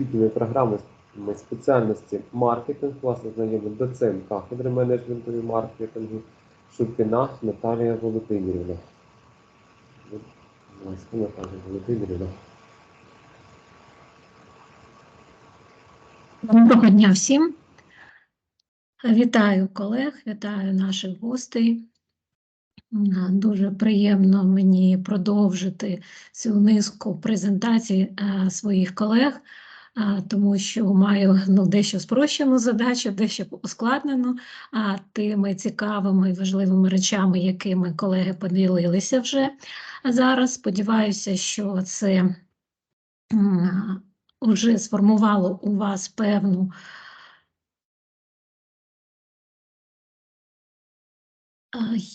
освітніми програмами спеціальності маркетинг, власне, знайомий доцент кафедри менеджменту і маркетингу Шубкіна Наталія Володимирівна. Наталія Володимирівна. Доброго дня всім. Вітаю колег, вітаю наших гостей. Дуже приємно мені продовжити цю низку презентацій е, своїх колег, тому що маю ну, дещо спрощену задачу, дещо ускладнену а, тими цікавими і важливими речами, якими колеги поділилися вже зараз. Сподіваюся, що це вже сформувало у вас певну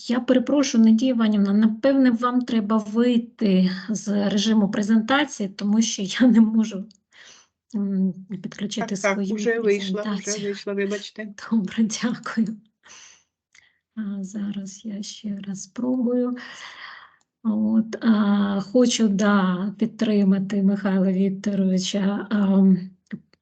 Я перепрошую, Надія Іванівна, напевне, вам треба вийти з режиму презентації, тому що я не можу підключити Так, так, вже вийшла, вже вийшла, вибачте. Добре, дякую. А, зараз я ще раз спробую. От, а, хочу да, підтримати Михайла Вікторовича а,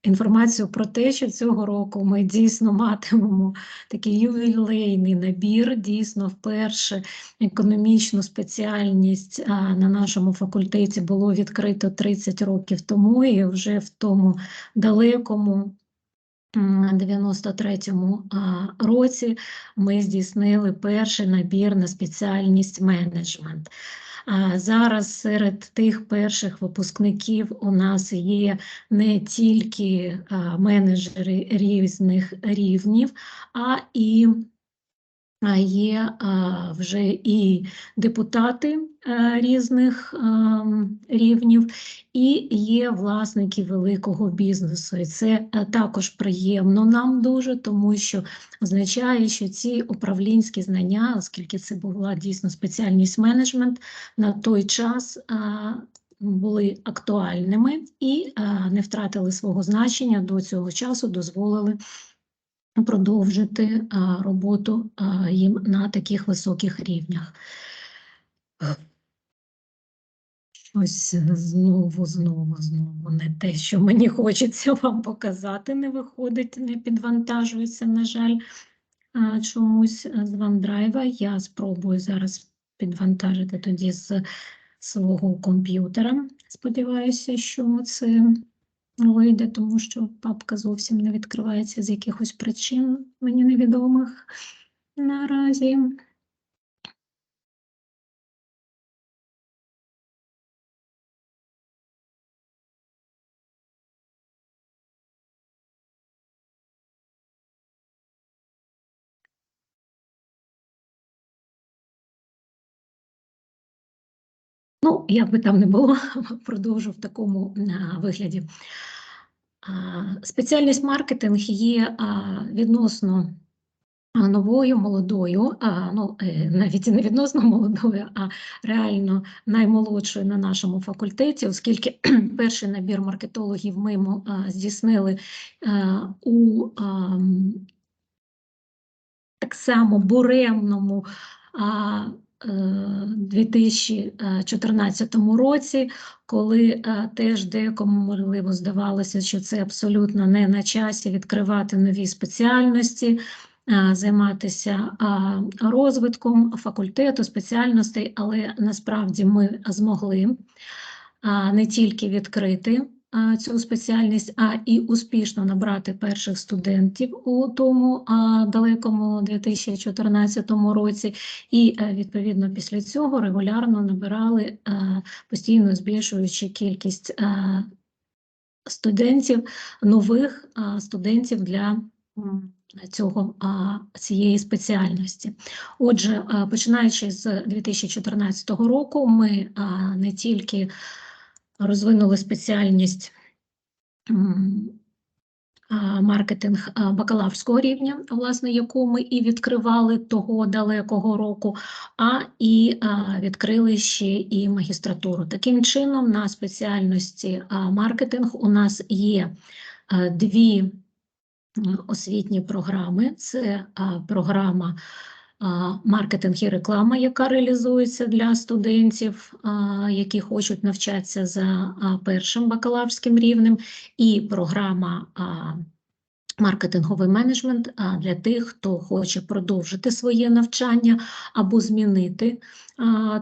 інформацію про те, що цього року ми дійсно матимемо такий ювілейний набір, дійсно вперше економічну спеціальність на нашому факультеті було відкрито 30 років тому, і вже в тому далекому м, 93-му році ми здійснили перший набір на спеціальність менеджмент. Зараз серед тих перших випускників у нас є не тільки менеджери різних рівнів, а і є вже і депутати різних рівнів, і є власники великого бізнесу. І це е, також приємно нам дуже, тому що означає, що ці управлінські знання, оскільки це була дійсно спеціальність менеджмент, на той час були актуальними і не втратили свого значення до цього часу, дозволили продовжити роботу їм на таких високих рівнях. Щось знову, знову, знову не те, що мені хочеться вам показати, не виходить, не підвантажується, на жаль, чомусь з OneDrive. Я спробую зараз підвантажити тоді з свого комп'ютера. Сподіваюся, що це вийде, тому що папка зовсім не відкривається з якихось причин, мені невідомих наразі. Ну, як би там не було, продовжу в такому вигляді. Спеціальність маркетинг є відносно новою, молодою, ну, е, навіть не відносно молодою, а реально наймолодшою на нашому факультеті, оскільки перший набір маркетологів ми здійснили у так само буремному 2014 році, коли е, теж декому можливо здавалося, що це абсолютно не на часі відкривати нові спеціальності, займатися розвитком факультету, спеціальностей, але насправді ми змогли не тільки відкрити цю спеціальність, а і успішно набрати перших студентів у тому далекому 2014 році. І е, відповідно після цього регулярно набирали, е, постійно збільшуючи кількість е, студентів, нових студентів для цього, цієї спеціальності. Отже, починаючи з 2014 року, ми не тільки розвинули спеціальність маркетинг бакалаврського рівня, власне, яку ми і відкривали того далекого року, а і відкрили ще і магістратуру. Таким чином, на спеціальності маркетинг у нас є дві освітні програми. Це програма маркетинг і реклама, яка реалізується для студентів, які хочуть навчатися за першим бакалаврським рівнем, і програма маркетинговий менеджмент для тих, хто хоче продовжити своє навчання або змінити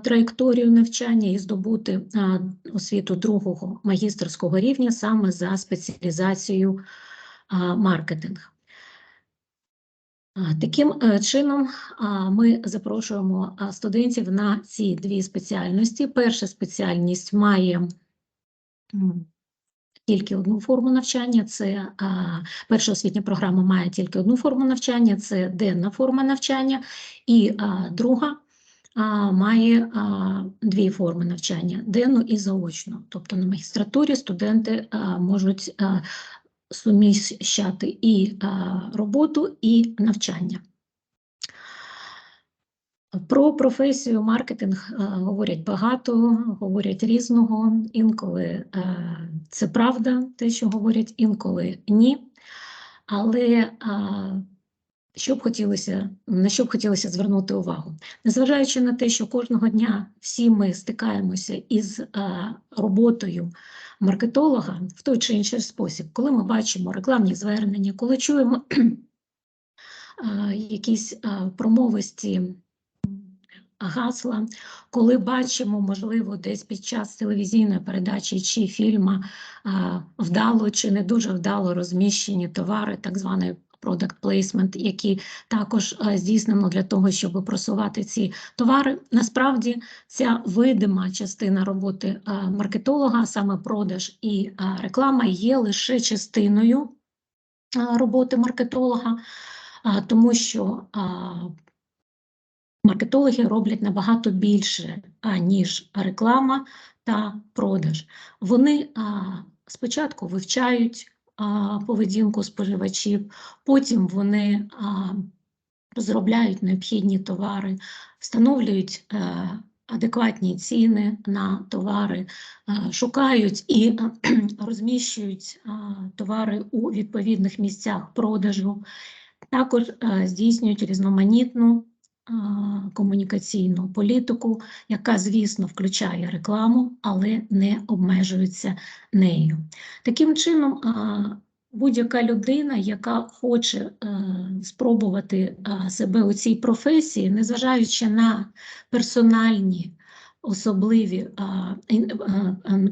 траєкторію навчання і здобути освіту другого магістерського рівня саме за спеціалізацією а, маркетинг. Таким е, чином ми запрошуємо студентів на ці дві спеціальності. Перша спеціальність має тільки одну форму навчання. Це перша освітня програма має тільки одну форму навчання, це денна форма навчання, і друга має дві форми навчання денну і заочну. Тобто на магістратурі студенти можуть суміщати і роботу, і навчання. Про професію маркетинг говорять багато, говорять різного. Інколи це правда, те, що говорять, інколи ні. Але що б хотілося, на що б хотілося звернути увагу? Незважаючи на те, що кожного дня всі ми стикаємося із роботою маркетолога в той чи інший спосіб, коли ми бачимо рекламні звернення, коли чуємо якісь промовості. гасла, коли бачимо, можливо, десь під час телевізійної передачі чи фільму вдало чи не дуже вдало розміщені товари, так званий product placement, які також а, здійснено для того, щоб просувати ці товари. Насправді ця видима частина роботи маркетолога, саме продаж і реклама, є лише частиною роботи маркетолога, тому що маркетологи роблять набагато більше, аніж реклама та продаж. Вони спочатку вивчають поведінку споживачів, потім вони розробляють необхідні товари, встановлюють е, адекватні ціни на товари, е, шукають і розміщують товари у відповідних місцях продажу. Також е, здійснюють різноманітну комунікаційну політику, яка, звісно, включає рекламу, але не обмежується нею. Таким чином, будь-яка людина, яка хоче е, спробувати себе у цій професії, незважаючи на персональні особливі а,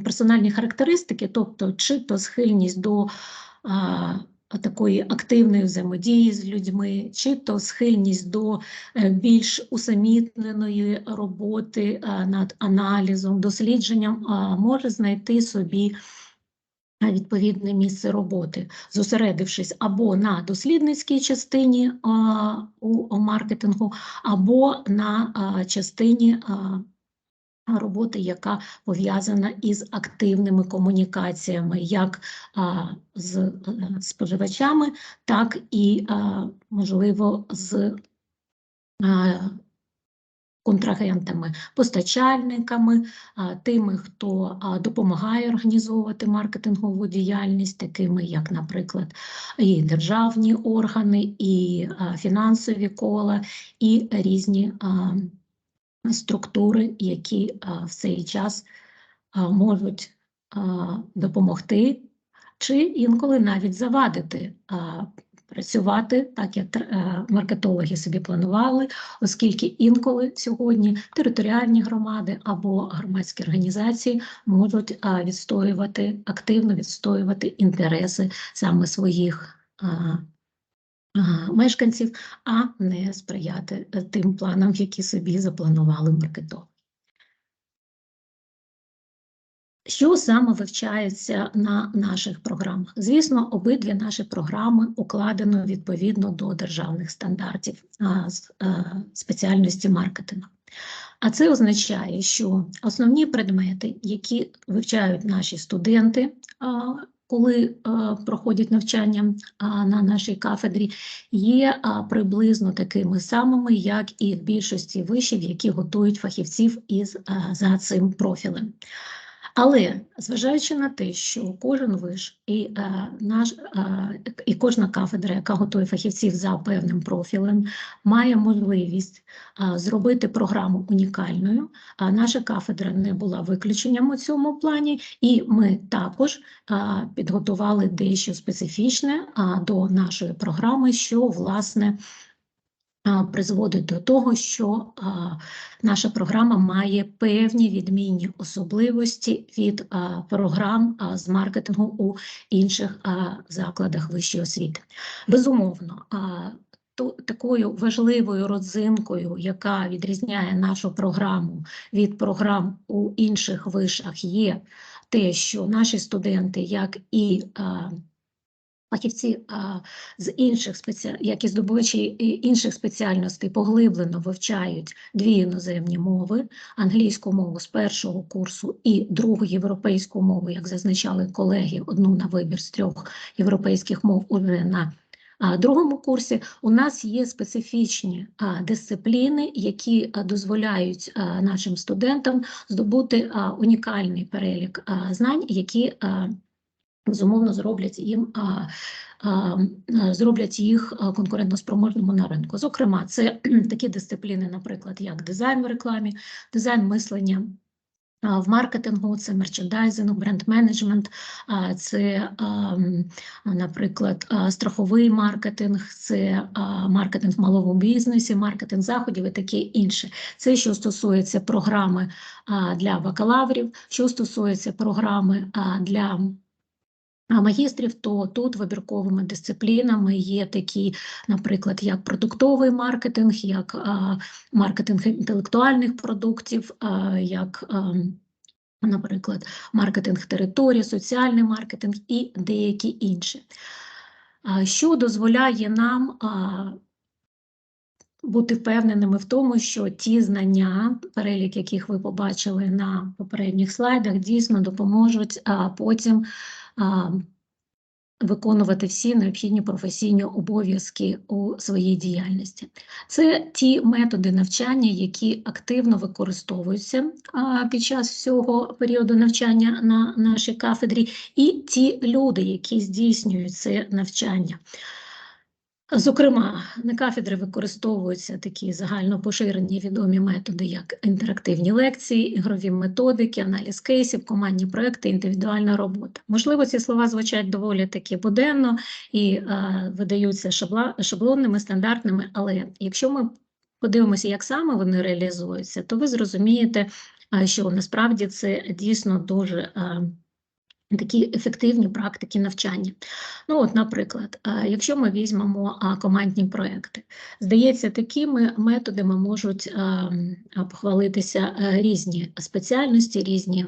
персональні характеристики, тобто чи то схильність до такої активної взаємодії з людьми, чи то схильність до е, більш усамітненої роботи е, над аналізом, дослідженням, може знайти собі е, відповідне місце роботи, зосередившись або на дослідницькій частині у маркетингу, або на частині а, роботи, яка пов'язана із активними комунікаціями, як а, з е, споживачами, так і, а, можливо, з а, контрагентами, постачальниками, тими, хто допомагає організовувати маркетингову діяльність, такими як, наприклад, і державні органи, і фінансові кола, і різні структури, які в цей час можуть допомогти, чи інколи навіть завадити працювати так, як е, маркетологи собі планували, оскільки інколи сьогодні територіальні громади або громадські організації можуть відстоювати активно відстоювати інтереси саме своїх. А, Мешканців, а не сприяти е, тим планам, які собі запланували маркетологи. Що саме вивчається на наших програмах? Звісно, обидві наші програми укладено відповідно до державних стандартів е, спеціальності маркетингу. А це означає, що основні предмети, які вивчають наші студенти, коли а, проходять навчання на нашій кафедрі, є приблизно такими самими, як і в більшості вишів, які готують фахівців із а, за цим профілем. Але зважаючи на те, що кожен виш і, е, наш, е, і кожна кафедра, яка готує фахівців за певним профілем, має можливість е, зробити програму унікальною. А наша кафедра не була виключенням у цьому плані, і ми також е, підготували дещо специфічне е, до нашої програми, що власне призводить до того, що наша програма має певні відмінні особливості від програм з маркетингу у інших закладах вищої освіти. Безумовно, такою важливою родзинкою, яка відрізняє нашу програму від програм у інших вишах, є те, що наші студенти, як і фахівці з інших спеці... як і здобувачі інших спеціальностей поглиблено вивчають дві іноземні мови: англійську мову з першого курсу і другу європейську мову, як зазначали колеги, одну на вибір з трьох європейських мов уже на другому курсі. У нас є специфічні дисципліни, які дозволяють нашим студентам здобути унікальний перелік знань, які безумовно зроблять їм а, а, зроблять їх а, конкурентоспроможними на ринку. Зокрема, це такі дисципліни, наприклад, як дизайн в рекламі, дизайн мислення. В маркетингу це мерчендайзинг, бренд-менеджмент, це, наприклад, страховий маркетинг, це маркетинг в малому бізнесі, маркетинг заходів і таке інше. Це що стосується програми для бакалаврів, що стосується програми для магістрів, то тут вибірковими дисциплінами є такі, наприклад, як продуктовий маркетинг, як а, маркетинг інтелектуальних продуктів, а, як, а, наприклад, маркетинг території, соціальний маркетинг і деякі інші. Що дозволяє нам бути впевненими в тому, що ті знання, перелік яких ви побачили на попередніх слайдах, дійсно допоможуть потім виконувати всі необхідні професійні обов'язки у своїй діяльності. Це ті методи навчання, які активно використовуються під час всього періоду навчання на нашій кафедрі, і ті люди, які здійснюють це навчання. Зокрема, на кафедри використовуються такі загально поширені відомі методи, як інтерактивні лекції, ігрові методики, аналіз кейсів, командні проекти, індивідуальна робота. Можливо, ці слова звучать доволі таки буденно і е, видаються шаблонними, стандартними, але якщо ми подивимося, як саме вони реалізуються, то ви зрозумієте, е, що насправді це дійсно дуже. е, Такі ефективні практики навчання. Ну, от, наприклад, е, якщо ми візьмемо командні проекти, здається, такими методами можуть е, похвалитися е, різні спеціальності, різні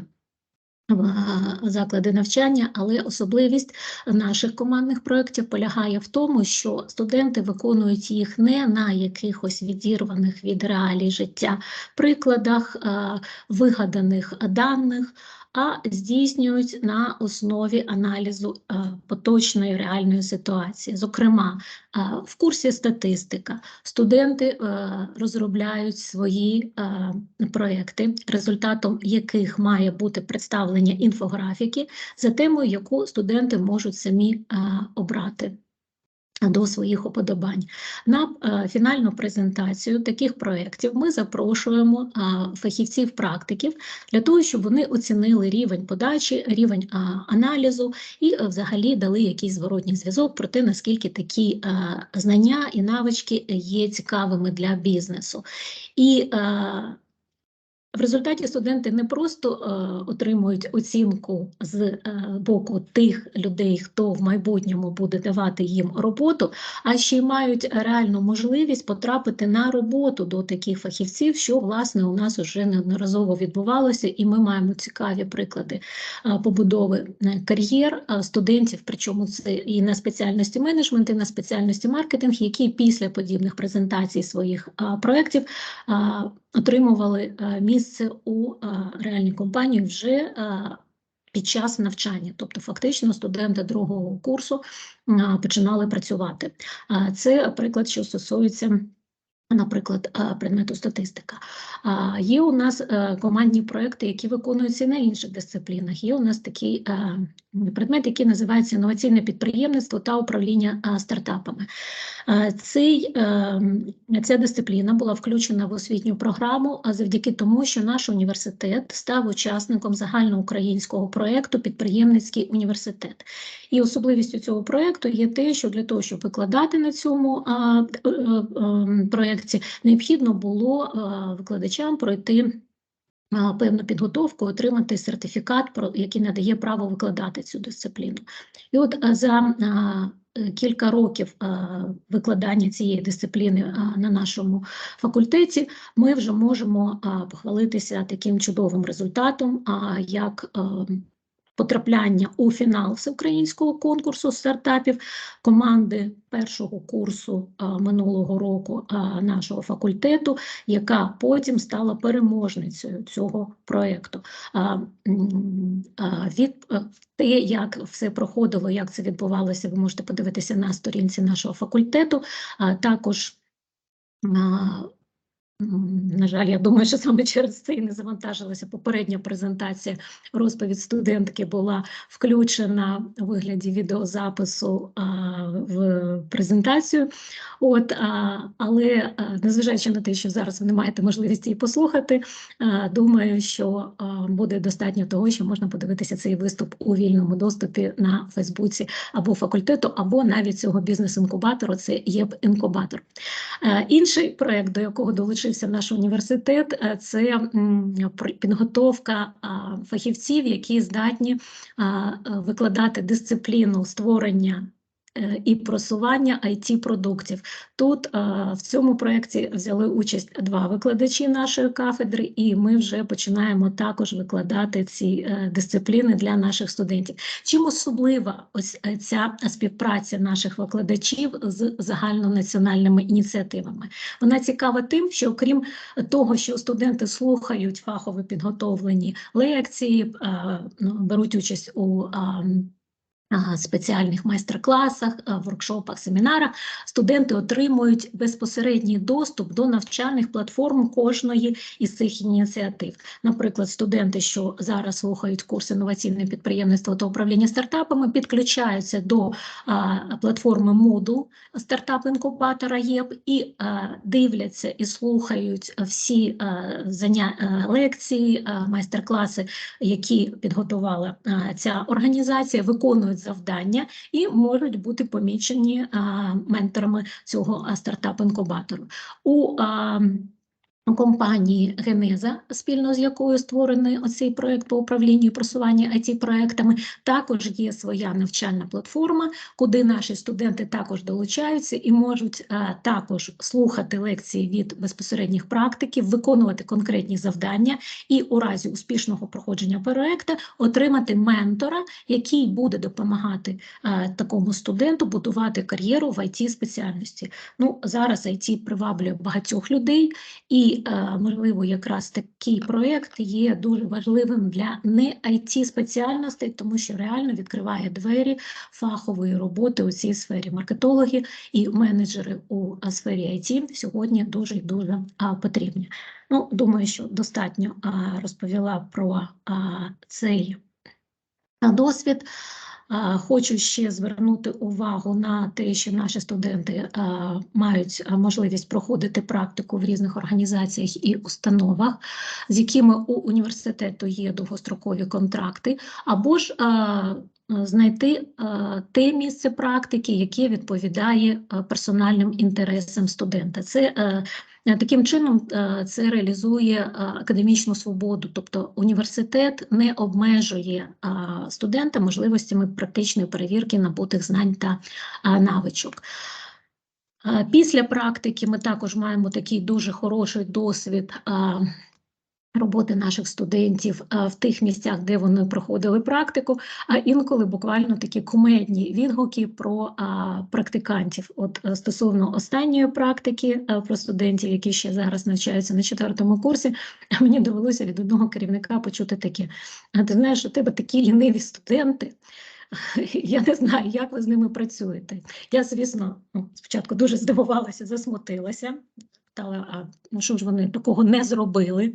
заклади навчання, але особливість наших командних проєктів полягає в тому, що студенти виконують їх не на якихось відірваних від реалій життя прикладах, вигаданих даних, а здійснюють на основі аналізу е, поточної реальної ситуації. Зокрема, е, в курсі статистика студенти е, розробляють свої проекти, результатом яких має бути представлення інфографіки за темою, яку студенти можуть самі обрати до своїх уподобань. На е, фінальну презентацію таких проєктів ми запрошуємо фахівців-практиків для того, щоб вони оцінили рівень подачі, рівень аналізу і е, взагалі дали якийсь зворотній зв'язок про те, наскільки такі е, знання і навички є цікавими для бізнесу. І е, в результаті студенти не просто е, отримують оцінку з е, боку тих людей, хто в майбутньому буде давати їм роботу, а ще й мають реальну можливість потрапити на роботу до таких фахівців, що власне у нас вже неодноразово відбувалося, і ми маємо цікаві приклади е, побудови е, кар'єр е, студентів, причому це і на спеціальності менеджмент, і на спеціальності маркетинг, які після подібних презентацій своїх проєктів отримували е, місце у е, реальній компанії вже е, під час навчання. Тобто, фактично, студенти другого курсу е, починали працювати. Це приклад, що стосується Наприклад, предмету статистика. Є у нас командні проекти, які виконуються на інших дисциплінах. Є у нас такий предмет, який називається інноваційне підприємництво та управління стартапами. Цей, е, ця дисципліна була включена в освітню програму завдяки тому, що наш університет став учасником загальноукраїнського проєкту Підприємницький університет. І особливістю цього проєкту є те, що для того, щоб викладати на цьому е, е, проєкті, необхідно було викладачам пройти. Певну підготовку, отримати сертифікат, який надає право викладати цю дисципліну. І от за е, кілька років викладання цієї дисципліни на нашому факультеті ми вже можемо похвалитися таким чудовим результатом, як а, потрапляння у фінал всеукраїнського конкурсу стартапів команди першого курсу а, минулого року а, нашого факультету, яка потім стала переможницею цього проєкту. А, а, Від е, те, як все проходило, як це відбувалося, ви можете подивитися на сторінці нашого факультету. А Також а, На жаль, я думаю, що саме через це і не завантажилася попередня презентація. Розповідь студентки була включена у вигляді відеозапису а, в презентацію. От, а, але а, незважаючи на те, що зараз ви не маєте можливості її послухати, а, думаю, що а, буде достатньо того, що можна подивитися цей виступ у вільному доступі на Фейсбуці або факультету, або навіть цього бізнес-інкубатору. Це ЄБ-інкубатор. Е, Інший проєкт, до якого долучився наш університет, е, це підготовка фахівців, які здатні е, викладати дисципліну створення. Е, І просування it продуктів тут в цьому проєкті взяли участь два викладачі нашої кафедри, і ми вже починаємо також викладати ці е, дисципліни для наших студентів. Чим особлива ось е, ця співпраця наших викладачів з загальнонаціональними ініціативами? Вона цікава тим, що окрім того, що студенти слухають фахово підготовлені лекції, е, ну, беруть участь у спеціальних майстер-класах, воркшопах, семінарах, студенти отримують безпосередній доступ до навчальних платформ кожної із цих ініціатив. Наприклад, студенти, що зараз слухають курс інноваційне підприємництво та управління стартапами, підключаються до платформи Moodle стартап-інкубатора ЄП і дивляться і слухають всі заня... лекції, майстер-класи, які підготувала ця організація, виконують завдання і можуть бути помічені менторами цього стартап-інкубатору. У компанії Генеза, спільно з якою створений оцей проект по управлінню і просуванню it проектами також є своя навчальна платформа, куди наші студенти також долучаються і можуть е, також слухати лекції від безпосередніх практиків, виконувати конкретні завдання і у разі успішного проходження проекту отримати ментора, який буде допомагати е, такому студенту будувати кар'єру в it спеціальності. Ну зараз IT приваблює багатьох людей. І, е, можливо, якраз такий проєкт є дуже важливим для не it спеціальностей, тому що реально відкриває двері фахової роботи у цій сфері. Маркетологи і менеджери у сфері IT сьогодні дуже і дуже потрібні. Ну, думаю, що достатньо розповіла про цей досвід. Хочу ще звернути увагу на те, що наші студенти мають можливість проходити практику в різних організаціях і установах, з якими у університету є довгострокові контракти, або ж знайти те місце практики, яке відповідає персональним інтересам студента. Це Е, Таким чином, е, це реалізує е, академічну свободу, тобто університет не обмежує е, студента можливостями практичної перевірки набутих знань та е, навичок. Е, Після практики ми також маємо такий дуже хороший досвід е, роботи наших студентів е, в тих місцях, де вони проходили практику, а інколи буквально такі кумедні відгуки про практикантів. От е, стосовно останньої практики е, про студентів, які ще зараз навчаються на четвертому курсі, мені довелося від одного керівника почути таке: а ти знаєш, у тебе такі ліниві студенти. Я не знаю, як ви з ними працюєте. Я, звісно, ну, спочатку дуже здивувалася, засмутилася. Питала, а ну що ж вони такого не зробили,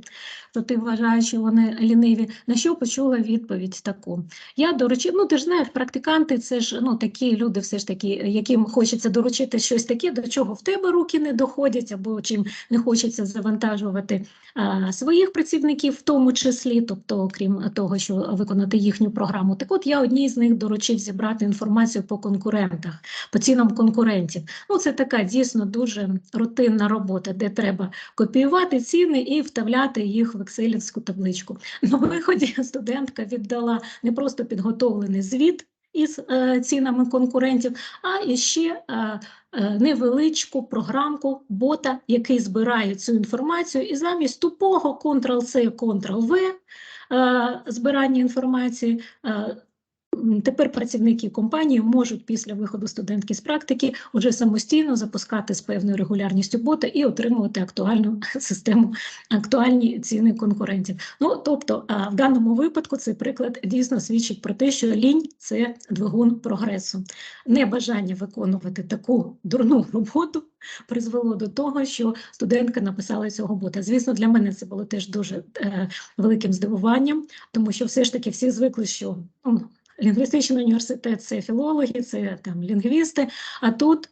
то ти вважаєш, що вони ліниві. На що почула відповідь таку. Я доручив, ну ти ж знаєш, практиканти це ж ну, такі люди, все ж таки, яким хочеться доручити щось таке, до чого в тебе руки не доходять, або чим не хочеться завантажувати а, своїх працівників, в тому числі, тобто, крім того, що виконати їхню програму. Так от я одній з них доручив зібрати інформацію по конкурентах, по цінам конкурентів. Ну, це така дійсно дуже рутинна робота, де треба копіювати ціни і вставляти їх в екселівську табличку. На виході студентка віддала не просто підготовлений звіт із е, цінами конкурентів, а і ще е, е, невеличку програмку бота, який збирає цю інформацію, і замість тупого Ctrl-C, Ctrl-V збирання інформації. Тепер працівники компанії можуть після виходу студентки з практики вже самостійно запускати з певною регулярністю бота і отримувати актуальну систему, актуальні ціни конкурентів. Ну тобто, в даному випадку цей приклад дійсно свідчить про те, що лінь це двигун прогресу. Небажання виконувати таку дурну роботу призвело до того, що студентка написала цього бота. Звісно, для мене це було теж дуже е, великим здивуванням, тому що все ж таки всі звикли, що ну, лінгвістичний університет це філологи, це там лінгвісти, а тут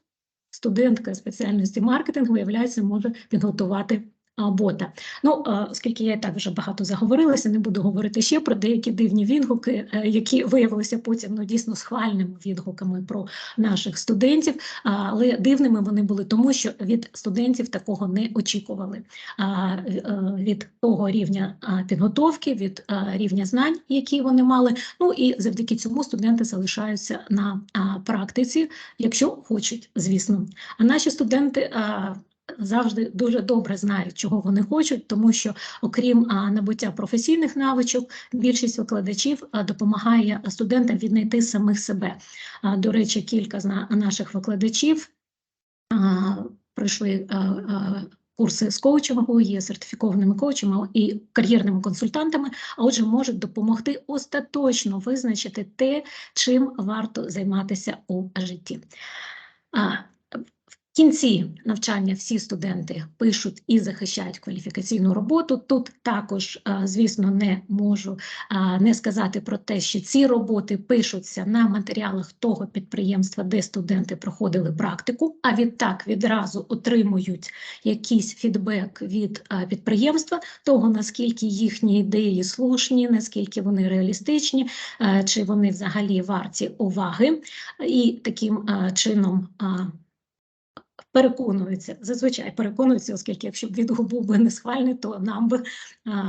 студентка спеціальності маркетингу, виявляється, може підготувати бота. Ну, оскільки я і так вже багато заговорилася, не буду говорити ще про деякі дивні відгуки, е, які виявилися потім ну, дійсно схвальними відгуками про наших студентів, але дивними вони були тому, що від студентів такого не очікували. Е, від того рівня підготовки, від рівня знань, які вони мали. Ну і завдяки цьому студенти залишаються на практиці, якщо хочуть, звісно. А наші студенти. Завжди дуже добре знають, чого вони хочуть, тому що, окрім набуття професійних навичок, більшість викладачів допомагає студентам віднайти самих себе. До речі, кілька з на- наших викладачів пройшли курси з коучингу, є сертифікованими коучами і кар'єрними консультантами, а отже, можуть допомогти остаточно визначити те, чим варто займатися у житті. Кінці навчання всі студенти пишуть і захищають кваліфікаційну роботу. Тут також, звісно, не можу не сказати про те, що ці роботи пишуться на матеріалах того підприємства, де студенти проходили практику, а відтак відразу отримують якийсь фідбек від підприємства, того наскільки їхні ідеї слушні, наскільки вони реалістичні, е, чи вони взагалі варті уваги, і таким чином. Переконуються, зазвичай переконуються, оскільки якщо б відгук був би не схвальний, то нам би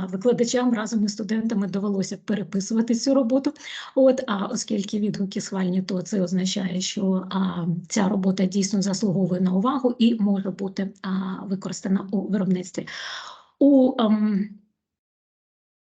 викладачам разом із студентами довелося переписувати цю роботу. От, а оскільки відгуки схвальні, то це означає, що а, ця робота дійсно заслуговує на увагу і може бути а, використана у виробництві. У ем,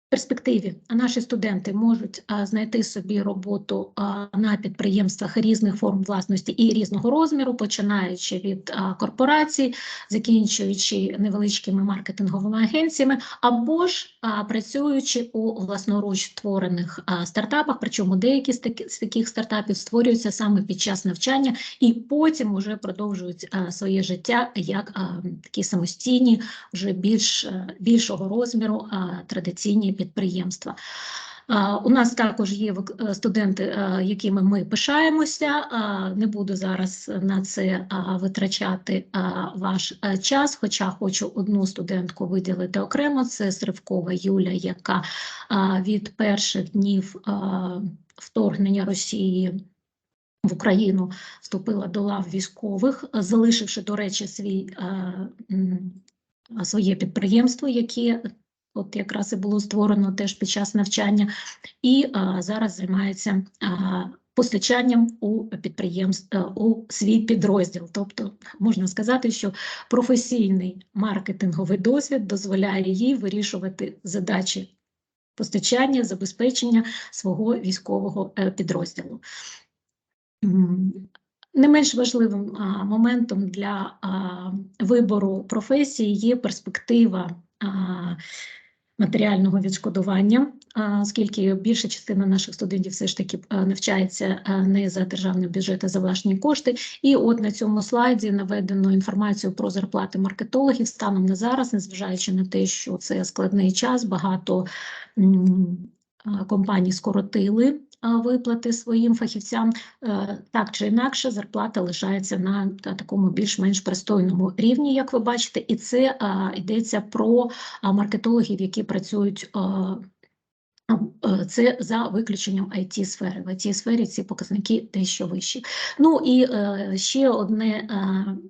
перспективі. Наші студенти можуть знайти собі роботу на підприємствах різних форм власності і різного розміру, починаючи від корпорацій, закінчуючи невеличкими маркетинговими агенціями, або ж працюючи у власноруч створених стартапах, причому деякі з, таки, з таких стартапів створюються саме під час навчання і потім уже продовжують своє життя як такі самостійні, вже більш, більшого розміру традиційні підприємства. У нас також є е, студенти, якими ми пишаємося. Не буду зараз на це витрачати ваш е, час, хоча хочу одну студентку виділити окремо. Це Сривкова Юля, яка від перших днів вторгнення Росії. В Україну вступила до лав військових, залишивши, до речі, свій, своє підприємство, яке от якраз і було створено теж під час навчання, і а, зараз займається а, постачанням у підприємств у свій підрозділ. Тобто можна сказати, що професійний маркетинговий досвід дозволяє їй вирішувати задачі постачання, забезпечення свого військового е, підрозділу. Не менш важливим а, моментом для а, вибору професії є перспектива а, матеріального відшкодування оскільки більша частина наших студентів все ж таки навчається не за державний бюджет, а за власні кошти. І от на цьому слайді наведено інформацію про зарплати маркетологів станом на зараз, незважаючи на те, що це складний час, багато компаній скоротили виплати своїм фахівцям. Е, Так чи інакше, зарплата лишається на такому більш-менш пристойному рівні, як ви бачите, і це йдеться про маркетологів, які працюють. а, е, Це за виключенням it сфери. В it сфері ці показники дещо вищі. Ну і е, ще одне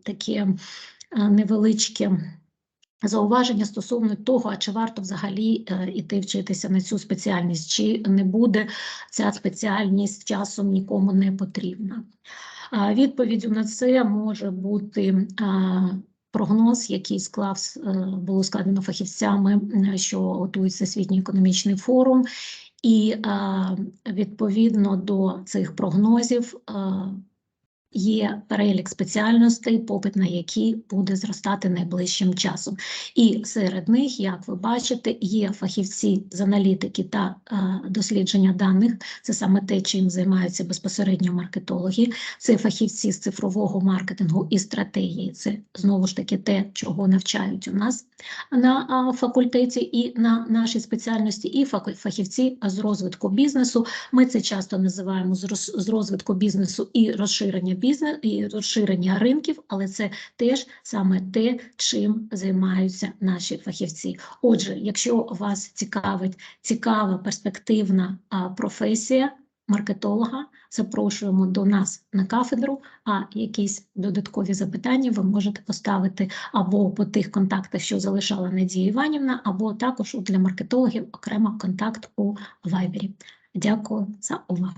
таке невеличке зауваження стосовно того, а чи варто взагалі е, іти вчитися на цю спеціальність, чи не буде ця спеціальність часом нікому не потрібна. Відповіддю на це може бути а, прогноз, який склав, е, було складено фахівцями, що готують Всесвітній економічний форум, і відповідно до цих прогнозів. Є перелік спеціальностей, попит на які буде зростати найближчим часом. І серед них, як ви бачите, є фахівці з аналітики та е, дослідження даних. Це саме те, чим займаються безпосередньо маркетологи. Це фахівці з цифрового маркетингу і стратегії. Це знову ж таки те, чого навчають у нас на факультеті і на нашій спеціальності, і фахівці з розвитку бізнесу. Ми це часто називаємо з розвитку бізнесу і розширення бізнесу, і розширення ринків, але це теж саме те, чим займаються наші фахівці. Отже, якщо вас цікавить цікава перспективна професія маркетолога, запрошуємо до нас на кафедру. А якісь додаткові запитання ви можете поставити або по тих контактах, що залишала Надія Іванівна, або також для маркетологів окремо контакт у Вайбері. Дякую за увагу.